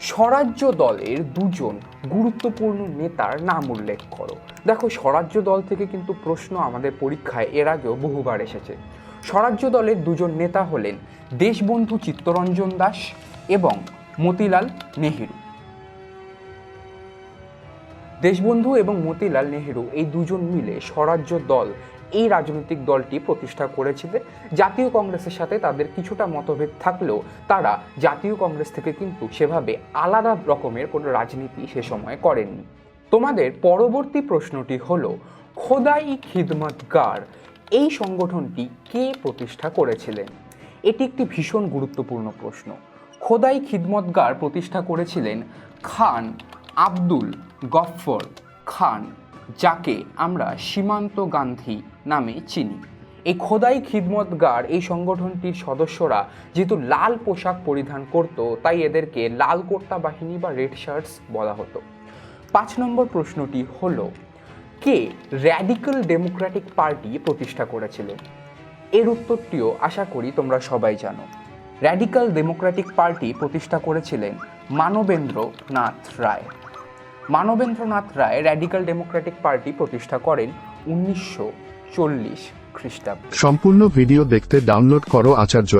স্বরাজ্য দলের দুজন গুরুত্বপূর্ণ নেতার নাম উল্লেখ করো। দেখো, স্বরাজ্য দল থেকে কিন্তু প্রশ্ন আমাদের পরীক্ষায় এর আগেও বহুবার এসেছে। স্বরাজ্য দলের দুজন নেতা হলেন দেশবন্ধু চিত্তরঞ্জন দাস এবং মতিলাল নেহেরু। দেশবন্ধু এবং মতিলাল নেহেরু এই দুজন মিলে স্বরাজ্য দল এই রাজনৈতিক দলটি প্রতিষ্ঠা করেছিলেন জাতীয় কংগ্রেসের সাথে তাদের কিছুটা মতভেদ থাকলেও তারা জাতীয় কংগ্রেস থেকে কিন্তু সেভাবে আলাদা রকমের কোনো রাজনীতি সে সময় করেননি। তোমাদের পরবর্তী প্রশ্নটি হলো, খোদাই খিদমতগার, এই সংগঠনটি কে প্রতিষ্ঠা করেছিলেন? এটি একটি ভীষণ গুরুত্বপূর্ণ প্রশ্ন। খোদাই খিদমতগার প্রতিষ্ঠা করেছিলেন খান আব্দুল গফফর খান। যাকে আমরা সীমান্ত গান্ধী নামে চিনি। এই খোদাই খিদমতগার এই সংগঠনটির সদস্যরা যেহেতু লাল পোশাক পরিধান করত, তাই এদেরকে লাল কোর্তা বাহিনী বা রেড শার্টস বলা হতো। পাঁচ নম্বর প্রশ্নটি হলো, কে র্যাডিক্যাল ডেমোক্রেটিক পার্টি প্রতিষ্ঠা করেছিল? এর উত্তরটিও আশা করি তোমরা সবাই জানো। র্যাডিক্যাল ডেমোক্রেটিক পার্টি প্রতিষ্ঠা করেছিলেন Manabendra Nath Roy. Manabendranath Roy radical democratic party প্রতিষ্ঠা করেন উনিশশো চল্লিশ খ্রিস্টাব্দ। সম্পূর্ণ ভিডিও দেখতে ডাউনলোড করো আচার্য